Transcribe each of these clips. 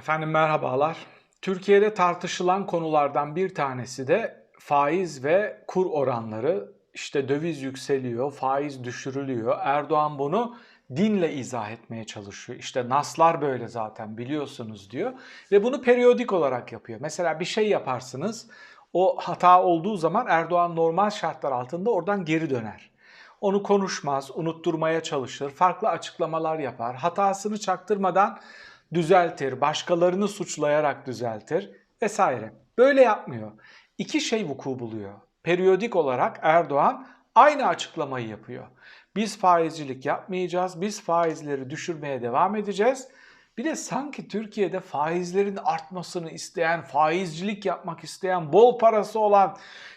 Efendim merhabalar. Türkiye'de tartışılan konulardan bir tanesi de faiz ve kur oranları. İşte döviz yükseliyor, faiz düşürülüyor. Erdoğan bunu dinle izah etmeye çalışıyor. İşte naslar böyle zaten biliyorsunuz diyor. Ve bunu periyodik olarak yapıyor. Mesela bir şey yaparsınız. O hata olduğu zaman Erdoğan normal şartlar altında oradan geri döner. Onu konuşmaz, unutturmaya çalışır, farklı açıklamalar yapar. Hatasını çaktırmadan düzeltir, başkalarını suçlayarak düzeltir vesaire. Böyle yapmıyor. İki şey vuku buluyor. Periyodik olarak Erdoğan aynı açıklamayı yapıyor. Biz faizcilik yapmayacağız, biz faizleri düşürmeye devam edeceğiz. Bir de sanki Türkiye'de faizlerin artmasını isteyen, faizcilik yapmak isteyen, bol parası olan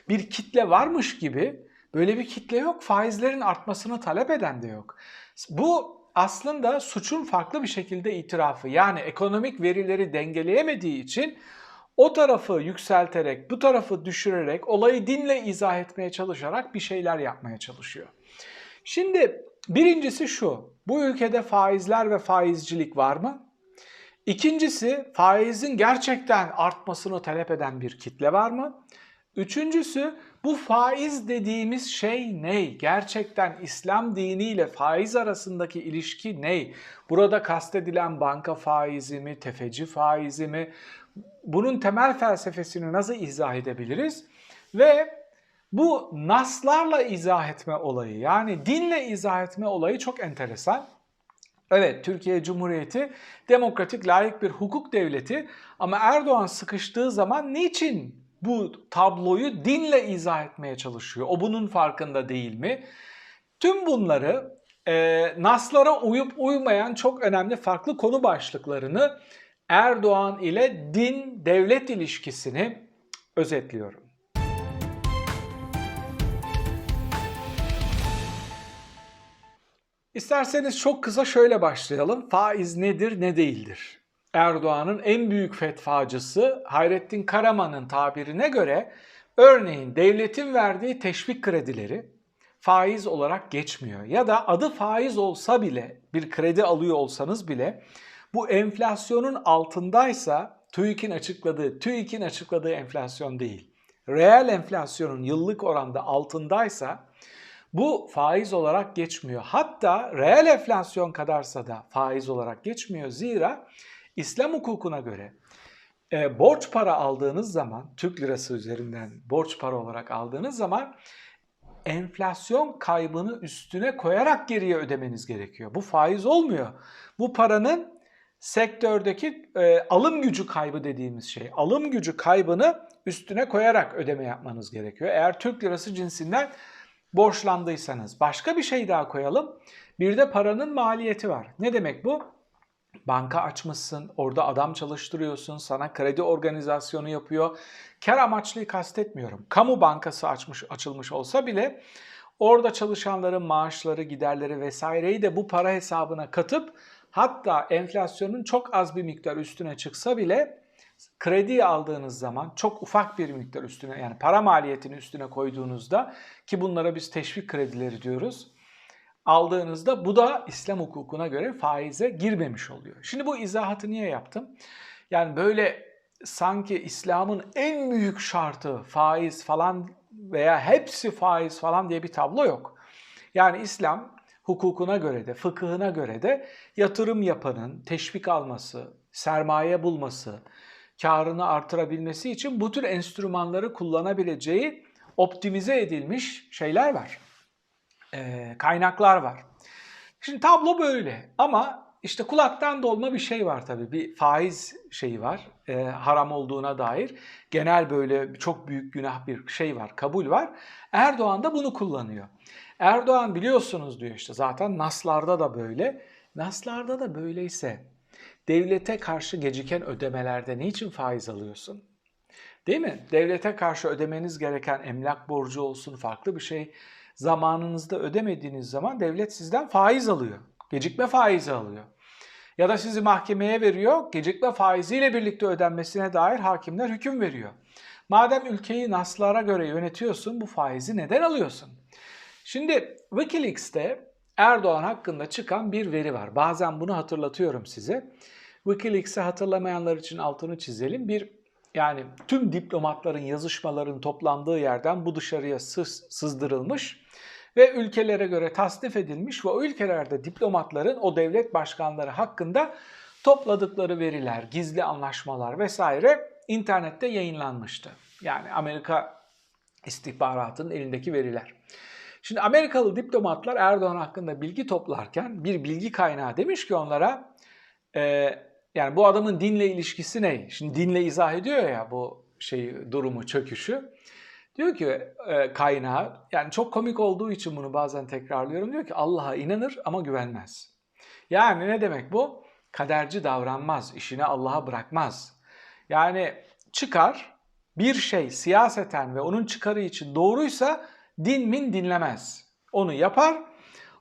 bir kitle varmış gibi böyle bir kitle yok. Faizlerin artmasını talep eden de yok. Bu aslında suçun farklı bir şekilde itirafı. Yani ekonomik verileri dengeleyemediği için o tarafı yükselterek, bu tarafı düşürerek, olayı dinle izah etmeye çalışarak bir şeyler yapmaya çalışıyor. Şimdi birincisi şu, bu ülkede faizler ve faizcilik var mı? İkincisi faizin gerçekten artmasını talep eden bir kitle var mı? Üçüncüsü bu faiz dediğimiz şey ne? Gerçekten İslam diniyle faiz arasındaki ilişki ne? Burada kastedilen banka faizi mi, tefeci faizi mi? Bunun temel felsefesini nasıl izah edebiliriz? Ve bu naslarla izah etme olayı yani dinle izah etme olayı çok enteresan. Evet Türkiye Cumhuriyeti demokratik layık bir hukuk devleti ama Erdoğan sıkıştığı zaman niçin bu tabloyu dinle izah etmeye çalışıyor? O bunun farkında değil mi? Tüm bunları e, naslara uyup uymayan çok önemli farklı konu başlıklarını Erdoğan ile din devlet ilişkisini özetliyorum. İsterseniz çok kısa şöyle başlayalım. Faiz nedir, ne değildir? Erdoğan'ın en büyük fetvacısı Hayrettin Karaman'ın tabirine göre örneğin devletin verdiği teşvik kredileri faiz olarak geçmiyor. Ya da adı faiz olsa bile bir kredi alıyor olsanız bile bu enflasyonun altındaysa TÜİK'in açıkladığı, TÜİK'in açıkladığı enflasyon değil. Reel enflasyonun yıllık oranda altındaysa bu faiz olarak geçmiyor. Hatta reel enflasyon kadarsa da faiz olarak geçmiyor. Zira İslam hukukuna göre e, borç para aldığınız zaman, Türk lirası üzerinden borç para olarak aldığınız zaman enflasyon kaybını üstüne koyarak geriye ödemeniz gerekiyor. Bu faiz olmuyor. Bu paranın sektördeki e, alım gücü kaybı dediğimiz şey. Alım gücü kaybını üstüne koyarak ödeme yapmanız gerekiyor. Eğer Türk lirası cinsinden borçlandıysanız. Başka bir şey daha koyalım. Bir de paranın maliyeti var. Ne demek bu? Banka açmışsın, orada adam çalıştırıyorsun, sana kredi organizasyonu yapıyor. Kar amaçlıyı kastetmiyorum. Kamu bankası açmış, açılmış olsa bile orada çalışanların maaşları, giderleri vesaireyi de bu para hesabına katıp hatta enflasyonun çok az bir miktar üstüne çıksa bile kredi aldığınız zaman çok ufak bir miktar üstüne yani para maliyetini üstüne koyduğunuzda ki bunlara biz teşvik kredileri diyoruz. Aldığınızda bu da İslam hukukuna göre faize girmemiş oluyor. Şimdi bu izahatı niye yaptım? Yani böyle sanki İslam'ın en büyük şartı faiz falan veya hepsi faiz falan diye bir tablo yok. Yani İslam hukukuna göre de, fıkıhına göre de yatırım yapanın teşvik alması, sermaye bulması, karını artırabilmesi için bu tür enstrümanları kullanabileceği optimize edilmiş şeyler var. Ee, kaynaklar var. Şimdi tablo böyle ama işte kulaktan dolma bir şey var tabii. Bir faiz şeyi var. E, haram olduğuna dair. Genel böyle çok büyük günah bir şey var, kabul var. Erdoğan da bunu kullanıyor. Erdoğan biliyorsunuz diyor işte zaten Naslarda da böyle. Naslarda da böyleyse devlete karşı geciken ödemelerde niçin faiz alıyorsun? Değil mi? Devlete karşı ödemeniz gereken emlak borcu olsun, farklı bir şey. Zamanınızda ödemediğiniz zaman devlet sizden faiz alıyor. Gecikme faizi alıyor. Ya da sizi mahkemeye veriyor, gecikme faiziyle birlikte ödenmesine dair hakimler hüküm veriyor. Madem ülkeyi naslara göre yönetiyorsun, bu faizi neden alıyorsun? Şimdi Wikileaks'te Erdoğan hakkında çıkan bir veri var. Bazen bunu hatırlatıyorum size. Wikileaks'i hatırlamayanlar için altını çizelim. Bir yani tüm diplomatların yazışmaların toplandığı yerden bu dışarıya sız, sızdırılmış ve ülkelere göre tasnif edilmiş ve o ülkelerde diplomatların o devlet başkanları hakkında topladıkları veriler, gizli anlaşmalar vesaire internette yayınlanmıştı. Yani Amerika istihbaratının elindeki veriler. Şimdi Amerikalı diplomatlar Erdoğan hakkında bilgi toplarken bir bilgi kaynağı demiş ki onlara e, yani bu adamın dinle ilişkisi ne? Şimdi dinle izah ediyor ya bu şeyi durumu çöküşü. Diyor ki e, kaynağı yani çok komik olduğu için bunu bazen tekrarlıyorum. Diyor ki Allah'a inanır ama güvenmez. Yani ne demek bu? Kaderci davranmaz, işini Allah'a bırakmaz. Yani çıkar bir şey siyaseten ve onun çıkarı için doğruysa din min dinlemez. Onu yapar,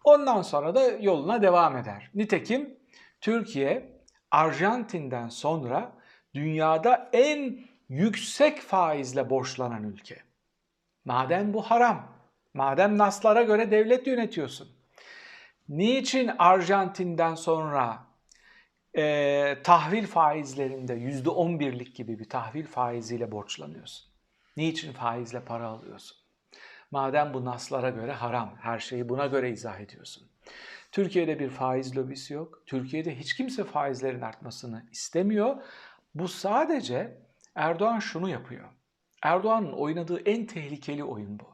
ondan sonra da yoluna devam eder. Nitekim Türkiye Arjantin'den sonra dünyada en yüksek faizle borçlanan ülke. Madem bu haram, madem naslara göre devlet yönetiyorsun, niçin Arjantin'den sonra e, tahvil faizlerinde %11'lik gibi bir tahvil faiziyle borçlanıyorsun? Niçin faizle para alıyorsun? Madem bu naslara göre haram, her şeyi buna göre izah ediyorsun. Türkiye'de bir faiz lobisi yok. Türkiye'de hiç kimse faizlerin artmasını istemiyor. Bu sadece Erdoğan şunu yapıyor. Erdoğan'ın oynadığı en tehlikeli oyun bu.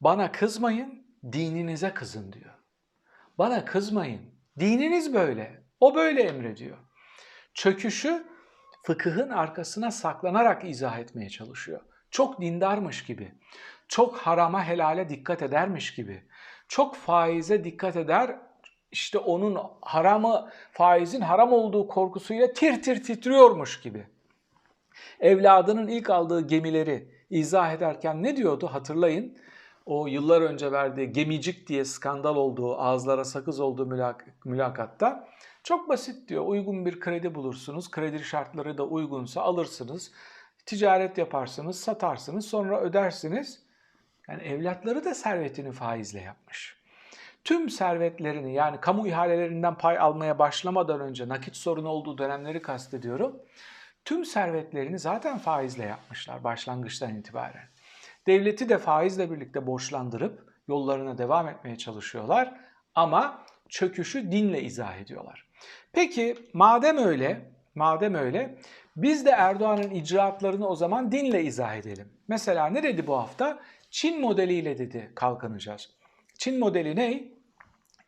Bana kızmayın, dininize kızın diyor. Bana kızmayın, dininiz böyle. O böyle emrediyor. Çöküşü fıkıhın arkasına saklanarak izah etmeye çalışıyor. Çok dindarmış gibi, çok harama helale dikkat edermiş gibi, çok faize dikkat eder, işte onun haramı, faizin haram olduğu korkusuyla tir tir titriyormuş gibi. Evladının ilk aldığı gemileri izah ederken ne diyordu hatırlayın. O yıllar önce verdiği gemicik diye skandal olduğu, ağızlara sakız olduğu mülak mülakatta çok basit diyor. Uygun bir kredi bulursunuz. Kredi şartları da uygunsa alırsınız. Ticaret yaparsınız, satarsınız, sonra ödersiniz. Yani evlatları da servetini faizle yapmış. Tüm servetlerini yani kamu ihalelerinden pay almaya başlamadan önce nakit sorunu olduğu dönemleri kastediyorum. Tüm servetlerini zaten faizle yapmışlar başlangıçtan itibaren. Devleti de faizle birlikte borçlandırıp yollarına devam etmeye çalışıyorlar ama çöküşü dinle izah ediyorlar. Peki madem öyle, madem öyle biz de Erdoğan'ın icraatlarını o zaman dinle izah edelim. Mesela ne dedi bu hafta? Çin modeliyle dedi kalkınacağız. Çin modeli ne?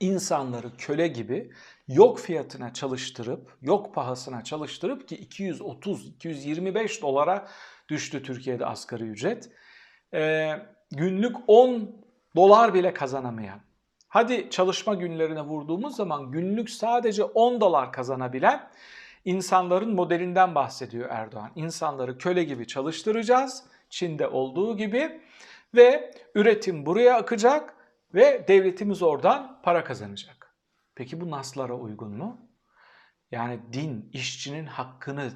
İnsanları köle gibi yok fiyatına çalıştırıp, yok pahasına çalıştırıp ki 230-225 dolara düştü Türkiye'de asgari ücret. Ee, günlük 10 dolar bile kazanamayan. Hadi çalışma günlerine vurduğumuz zaman günlük sadece 10 dolar kazanabilen insanların modelinden bahsediyor Erdoğan. İnsanları köle gibi çalıştıracağız. Çin'de olduğu gibi ve üretim buraya akacak ve devletimiz oradan para kazanacak. Peki bu naslara uygun mu? Yani din işçinin hakkını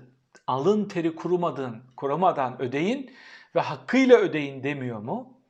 alın teri kurumadın, kuramadan ödeyin ve hakkıyla ödeyin demiyor mu?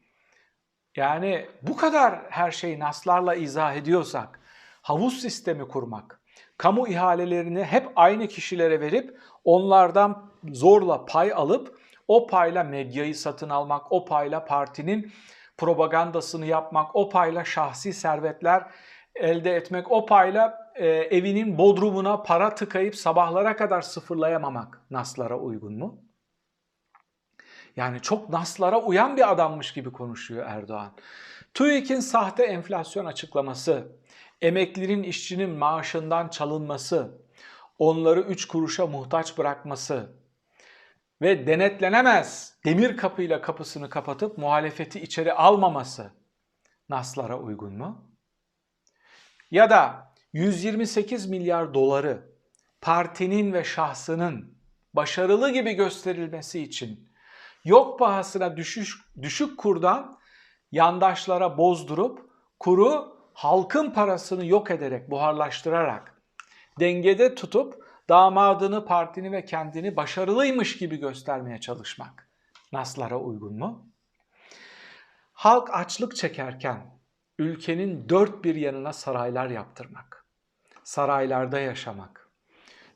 Yani bu kadar her şeyi naslarla izah ediyorsak havuz sistemi kurmak, kamu ihalelerini hep aynı kişilere verip onlardan zorla pay alıp o payla medyayı satın almak, o payla partinin propagandasını yapmak, o payla şahsi servetler elde etmek, o payla e, evinin bodrumuna para tıkayıp sabahlara kadar sıfırlayamamak naslara uygun mu? Yani çok naslara uyan bir adammış gibi konuşuyor Erdoğan. TÜİK'in sahte enflasyon açıklaması, emeklilerin işçinin maaşından çalınması, onları 3 kuruşa muhtaç bırakması, ve denetlenemez demir kapıyla kapısını kapatıp muhalefeti içeri almaması naslara uygun mu? Ya da 128 milyar doları partinin ve şahsının başarılı gibi gösterilmesi için yok pahasına düşüş, düşük kurdan yandaşlara bozdurup kuru halkın parasını yok ederek, buharlaştırarak dengede tutup damadını, partini ve kendini başarılıymış gibi göstermeye çalışmak naslara uygun mu? Halk açlık çekerken ülkenin dört bir yanına saraylar yaptırmak, saraylarda yaşamak,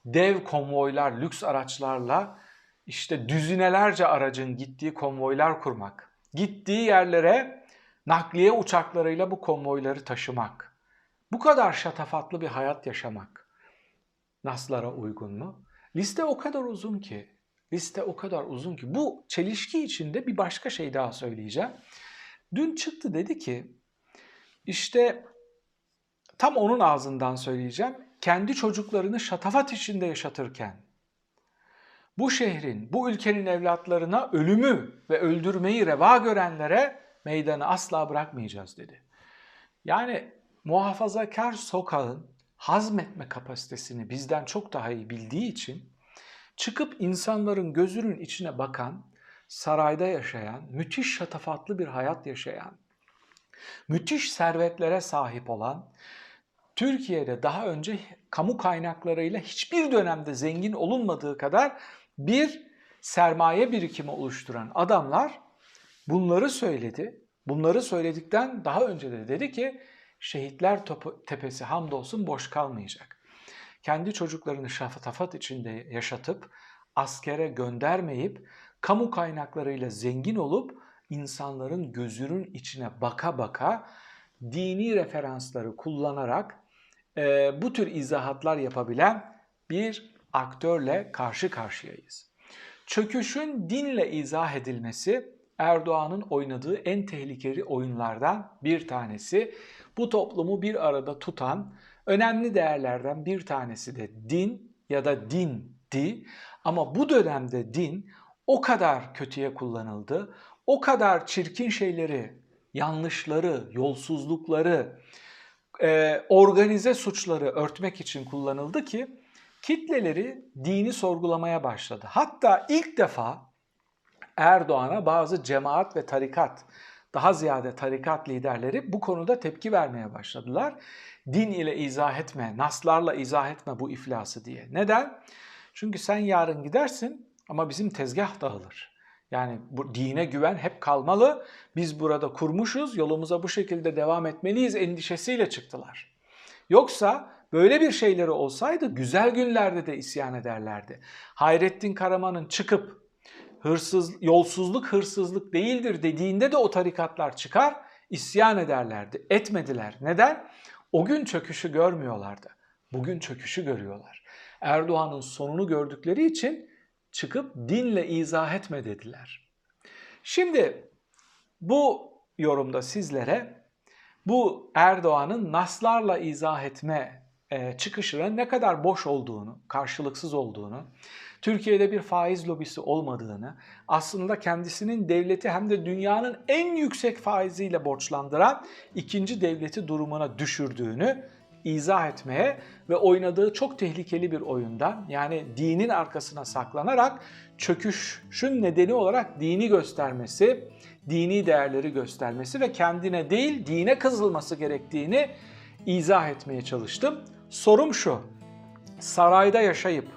dev konvoylar, lüks araçlarla işte düzinelerce aracın gittiği konvoylar kurmak. Gittiği yerlere nakliye uçaklarıyla bu konvoyları taşımak. Bu kadar şatafatlı bir hayat yaşamak. Naslara uygun mu? Liste o kadar uzun ki. Liste o kadar uzun ki. Bu çelişki içinde bir başka şey daha söyleyeceğim. Dün çıktı dedi ki işte tam onun ağzından söyleyeceğim. Kendi çocuklarını şatafat içinde yaşatırken bu şehrin, bu ülkenin evlatlarına ölümü ve öldürmeyi reva görenlere meydanı asla bırakmayacağız dedi. Yani muhafazakar sokağın hazmetme kapasitesini bizden çok daha iyi bildiği için çıkıp insanların gözünün içine bakan, sarayda yaşayan, müthiş şatafatlı bir hayat yaşayan, müthiş servetlere sahip olan, Türkiye'de daha önce kamu kaynaklarıyla hiçbir dönemde zengin olunmadığı kadar bir sermaye birikimi oluşturan adamlar bunları söyledi. Bunları söyledikten daha önce de dedi ki şehitler topu, tepesi hamdolsun boş kalmayacak. Kendi çocuklarını şafatafat içinde yaşatıp askere göndermeyip kamu kaynaklarıyla zengin olup insanların gözünün içine baka baka dini referansları kullanarak e, bu tür izahatlar yapabilen bir aktörle karşı karşıyayız. Çöküşün dinle izah edilmesi Erdoğan'ın oynadığı en tehlikeli oyunlardan bir tanesi. Bu toplumu bir arada tutan önemli değerlerden bir tanesi de din ya da dindi. Ama bu dönemde din o kadar kötüye kullanıldı, o kadar çirkin şeyleri, yanlışları, yolsuzlukları, e, organize suçları örtmek için kullanıldı ki kitleleri dini sorgulamaya başladı. Hatta ilk defa Erdoğan'a bazı cemaat ve tarikat, daha ziyade tarikat liderleri bu konuda tepki vermeye başladılar. Din ile izah etme, naslarla izah etme bu iflası diye. Neden? Çünkü sen yarın gidersin ama bizim tezgah dağılır. Yani bu dine güven hep kalmalı. Biz burada kurmuşuz, yolumuza bu şekilde devam etmeliyiz endişesiyle çıktılar. Yoksa böyle bir şeyleri olsaydı güzel günlerde de isyan ederlerdi. Hayrettin Karaman'ın çıkıp hırsız, yolsuzluk hırsızlık değildir dediğinde de o tarikatlar çıkar, isyan ederlerdi. Etmediler. Neden? O gün çöküşü görmüyorlardı. Bugün çöküşü görüyorlar. Erdoğan'ın sonunu gördükleri için çıkıp dinle izah etme dediler. Şimdi bu yorumda sizlere bu Erdoğan'ın naslarla izah etme e, çıkışının ne kadar boş olduğunu, karşılıksız olduğunu, Türkiye'de bir faiz lobisi olmadığını, aslında kendisinin devleti hem de dünyanın en yüksek faiziyle borçlandıran ikinci devleti durumuna düşürdüğünü izah etmeye ve oynadığı çok tehlikeli bir oyundan yani dinin arkasına saklanarak çöküşün nedeni olarak dini göstermesi, dini değerleri göstermesi ve kendine değil dine kızılması gerektiğini izah etmeye çalıştım. Sorum şu, sarayda yaşayıp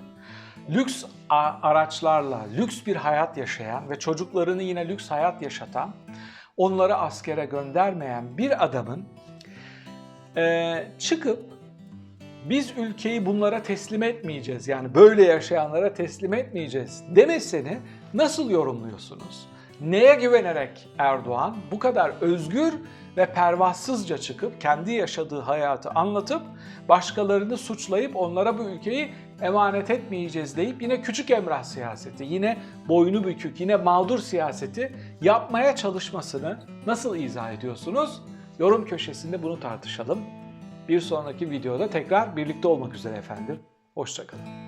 lüks araçlarla lüks bir hayat yaşayan ve çocuklarını yine lüks hayat yaşatan, onları askere göndermeyen bir adamın e, çıkıp biz ülkeyi bunlara teslim etmeyeceğiz yani böyle yaşayanlara teslim etmeyeceğiz demesini nasıl yorumluyorsunuz? Neye güvenerek Erdoğan bu kadar özgür ve pervasızca çıkıp kendi yaşadığı hayatı anlatıp başkalarını suçlayıp onlara bu ülkeyi emanet etmeyeceğiz deyip yine küçük emrah siyaseti, yine boynu bükük, yine mağdur siyaseti yapmaya çalışmasını nasıl izah ediyorsunuz? Yorum köşesinde bunu tartışalım. Bir sonraki videoda tekrar birlikte olmak üzere efendim. Hoşçakalın.